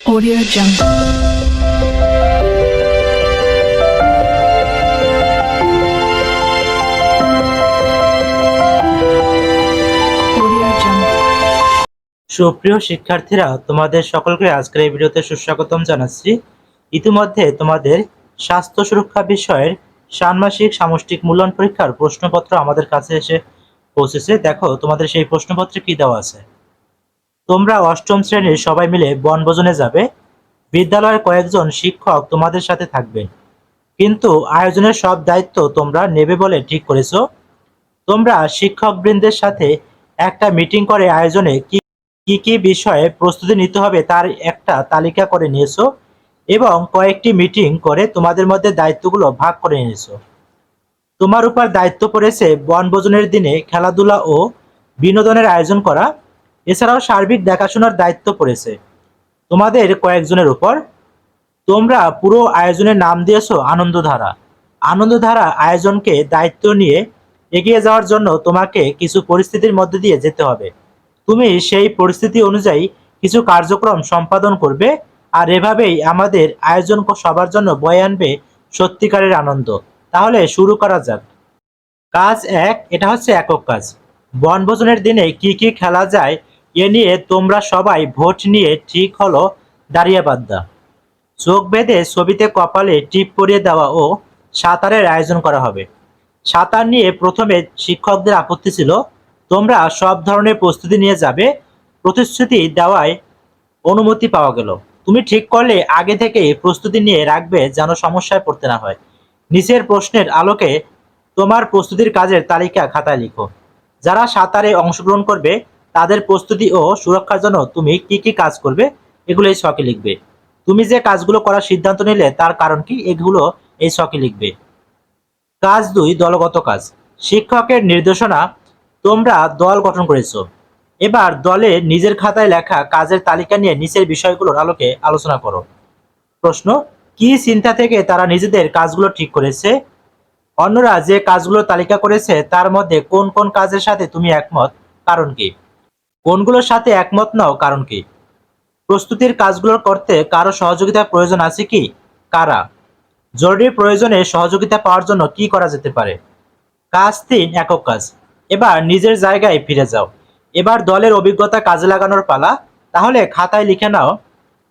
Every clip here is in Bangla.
Audio Jungle. সুপ্রিয় শিক্ষার্থীরা, তোমাদের সকলকে আজকের এই ভিডিওতে সুস্বাগতম জানাচ্ছি। ইতিমধ্যে তোমাদের স্বাস্থ্য সুরক্ষা বিষয়ের ষান্মাসিক সামষ্টিক মূল্যায়ন পরীক্ষার প্রশ্নপত্র আমাদের কাছে এসে পৌঁছেছে। দেখো, তোমাদের সেই প্রশ্নপত্রে কি দেওয়া আছে? তোমরা অষ্টম শ্রেণির সবাই মিলে বনভোজনে যাবে। বিদ্যালয়ের কয়েকজন শিক্ষক তোমাদের সাথে থাকবে। কিন্তু আয়োজনের সব দায়িত্ব তোমরা নেবে বলে ঠিক করেছ। তোমরা শিক্ষকবৃন্দের সাথে একটা মিটিং করে আয়োজনে কি কি কি বিষয়ে প্রস্তুতি নিতে হবে তার একটা তালিকা করে নিয়েছো এবং কয়েকটি মিটিং করে তোমাদের মধ্যে দায়িত্বগুলো ভাগ করে নিয়েছো। তোমার উপর দায়িত্ব পড়েছে বনভোজনের দিনে খেলাধুলা ও বিনোদনের আয়োজন করা। এছাড়াও সার্বিক দেখাশোনার দায়িত্ব পড়েছে। তোমাদের কয়েকজনের উপর। তোমরা পুরো আয়োজনের নাম দিয়েছ আনন্দধারা। আনন্দধারা আয়োজনকে দায়িত্ব নিয়ে এগিয়ে যাওয়ার জন্য তোমাকে কিছু পরিস্থিতির মধ্যে দিয়ে যেতে হবে। তুমি সেই পরিস্থিতি অনুযায়ী কিছু কার্যক্রম সম্পাদন করবে আর এভাবেই আমাদের আয়োজন সবার জন্য বয়ে আনবে সত্যিকারের আনন্দ। তাহলে শুরু করা যাক। কাজ এক, এটা হচ্ছে একক কাজ। বনভোজনের দিনে কি কি খেলা যায় এ নিয়ে তোমরা সবাই ভোট নিয়ে ঠিক হলো দাঁড়িয়ে বাদ্দা চোখ বেঁধে ছবিতে কপালে টিপ পরিয়ে দেওয়া ও সাঁতারের আয়োজন করা হবে। সাঁতার নিয়ে প্রথমে শিক্ষকদের আপত্তি ছিল, তোমরা সব ধরনের প্রস্তুতি নিয়ে যাবে, প্রতিশ্রুতি দেওয়ায় অনুমতি পাওয়া গেল। তুমি ঠিক করলে আগে থেকে প্রস্তুতি নিয়ে রাখবে যেন সমস্যায় পড়তে না হয়। নিচের প্রশ্নের আলোকে তোমার প্রস্তুতির কাজের তালিকা খাতায় লিখো। যারা সাঁতারে অংশগ্রহণ করবে তাদের প্রস্তুতি ও সুরক্ষার জন্য তুমি কি কি কাজ করবে এগুলো এই ছকে লিখবে। তুমি যে কাজগুলো করার সিদ্ধান্ত নিলে, তার কারণ কি, এগুলো এই ছকে লিখবে। কাজ দুই, দলগত কাজ। শিক্ষকের নির্দেশনা, তোমরা দল গঠন করেছ। এবার দলে নিজের খাতায় লেখা কাজের তালিকা নিয়ে নিচের বিষয়গুলোর আলোকে আলোচনা করো। প্রশ্ন, কি চিন্তা থেকে তারা নিজেদের কাজগুলো ঠিক করেছে? অন্যরা যে কাজগুলো তালিকা করেছে, তার মধ্যে কোন কোন কাজের সাথে তুমি একমত, কারণ কি? কোনগুলোর সাথে একমত নাও, কারণ কি? প্রস্তুতির কাজগুলো করতে কারও সহযোগিতার প্রয়োজন আছে কি? কারা? জরুরি প্রয়োজনে সহযোগিতা পাওয়ার জন্য কি করা যেতে পারে? কাজ তিন, একক কাজ। এবার নিজের জায়গায় ফিরে যাও। এবার দলের অভিজ্ঞতা কাজে লাগানোর পালা। তাহলে খাতায় লিখে নাও,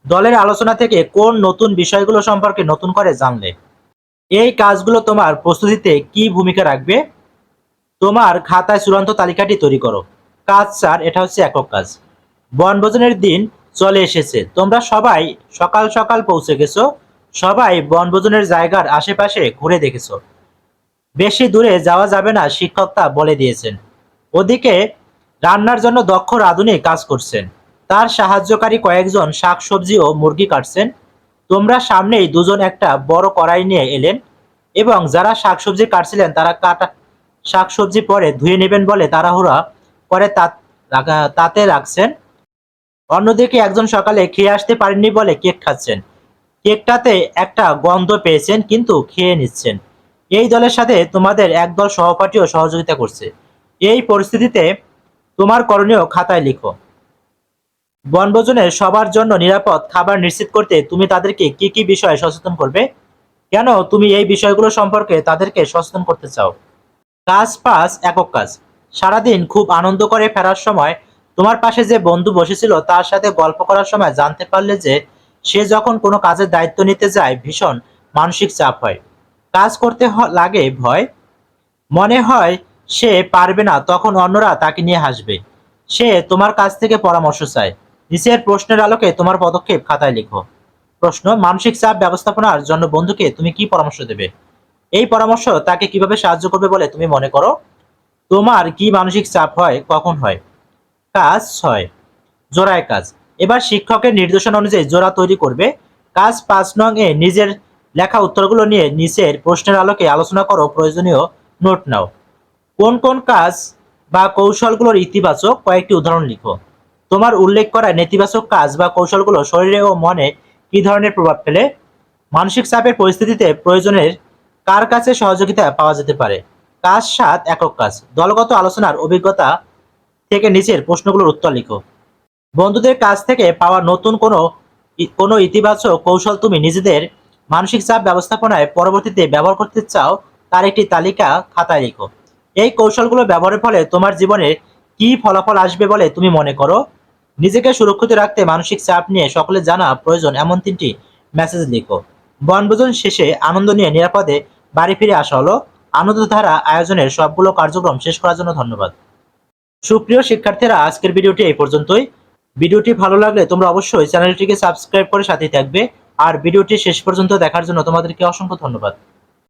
দলের আলোচনা থেকে কোন নতুন বিষয়গুলো সম্পর্কে নতুন করে জানলে। এই কাজগুলো তোমার প্রস্তুতিতে কি ভূমিকা রাখবে? তোমার খাতায় চূড়ান্ত তালিকাটি তৈরি করো। কাজ চার এটা হচ্ছে একক কাজ। বনভোজনের দিন চলে এসেছে। তোমরা সবাই সকাল সকাল পৌঁছে গেছো। সবাই বনভোজনের জায়গার আশেপাশে ঘুরে দেখেছ। বেশি দূরে যাওয়া যাবে না, শিক্ষক তা বলে দিয়েছেন। ওদিকে রান্নার জন্য দক্ষ রাঁধুনি কাজ করছেন। তার সাহায্যকারী কয়েকজন শাকসবজি ও মুরগি কাটছেন। তোমরা সামনেই দুজন একটা বড় কড়াই নিয়ে এলেন এবং যারা শাকসবজি কাটছিলেন, তারা কাটা শাকসবজি পরে ধুয়ে নেবেন বলে তাড়াহুড়া রাখা- তাতে রাখছেন। অন্যদিকে একজন সকালে খেয়ে আসতে পারেননি বলে কেক খাচ্ছেন। কেকটাতে একটা গন্ধ পেয়েছেন, কিন্তু খেয়ে নিচ্ছেন। এই দলের সাথে তোমাদের একদল সহপাঠীও সহযোগিতা করছে। এই পরিস্থিতিতে তোমার করণীয় খাতায় লিখো। বনভোজনে সবার জন্য নিরাপদ খাবার নিশ্চিত করতে তুমি তাদেরকে কি কি বিষয়ে সচেতন করবে? কেন তুমি এই বিষয়গুলো সম্পর্কে তাদেরকে সচেতন করতে চাও? কাজ পাস, একক কাজ। সারাদিন খুব আনন্দ করে ফেরার সময় তোমার পাশে যে বন্ধু বসেছিল তার সাথে গল্প করার সময় জানতে পারলে যে সে যখন কোনো কাজের দায়িত্ব নিতে যায়, ভীষণ মানসিক চাপ হয়। কাজ করতে লাগে ভয়। মনে হয় সে পারবে না, তখন অন্যরা তাকে নিয়ে হাসবে। সে তোমার কাছ থেকে পরামর্শ চায়। নিচের প্রশ্নের আলোকে তোমার পদক্ষেপ খাতায় লিখো। প্রশ্ন, মানসিক চাপ ব্যবস্থাপনার জন্য বন্ধুকে তুমি কি পরামর্শ দেবে? এই পরামর্শ তাকে কীভাবে সাহায্য করবে বলে তুমি মনে করো? তোমার কি মানসিক চাপ হয়, কখন হয়? কাজ ছয়। জোড়ায় কাজ। এবার শিক্ষকের নির্দেশনা অনুযায়ী জোড়া তৈরি করবে। কাজ পাঁচ নং এ নিজের লেখা উত্তরগুলো নিয়ে নিচের প্রশ্নের আলোকে আলোচনা করো, প্রয়োজনীয় নোট নাও। কোন কোন কাজ বা কৌশলগুলোর ইতিবাচক কয়েকটি উদাহরণ লিখো। তোমার উল্লেখ করা নেতিবাচক কাজ বা কৌশলগুলো শরীরে ও মনে কি ধরনের প্রভাব ফেলে? মানসিক চাপের পরিস্থিতিতে প্রয়োজনের কার কাছে সহযোগিতা পাওয়া যেতে পারে? কাজ সাত একক কাজ। দলগত আলোচনার অভিজ্ঞতা থেকে নিচের প্রশ্নগুলোর উত্তর লিখো। বন্ধুদের কাছ থেকে পাওয়া নতুন কোনো কোনো ইতিবাচক কৌশল তুমি নিজেদের মানসিক চাপ ব্যবস্থাপনায় পরবর্তীতে ব্যবহার করতে চাও, তার একটি তালিকা খাতায় লিখো। এই কৌশলগুলো ব্যবহারের ফলে তোমার জীবনে কি ফলাফল আসবে বলে তুমি মনে করো? নিজেকে সুরক্ষিত রাখতে মানসিক চাপ নিয়ে সকলে জানা প্রয়োজন, এমন তিনটি মেসেজ লিখো। বনভোজন শেষে আনন্দ নিয়ে নিরাপদে বাড়ি ফিরে আসা হলো। আনন্দধারা আয়োজনের সবগুলো কার্যক্রম শেষ করার জন্য ধন্যবাদ। সুপ্রিয় শিক্ষার্থীরা, আজকের ভিডিওটি এই পর্যন্তই। ভিডিওটি ভালো লাগলে তোমরা অবশ্যই চ্যানেলটিকে সাবস্ক্রাইব করে সাথে থাকবে। আর ভিডিওটি শেষ পর্যন্ত দেখার জন্য তোমাদেরকে অসংখ্য ধন্যবাদ।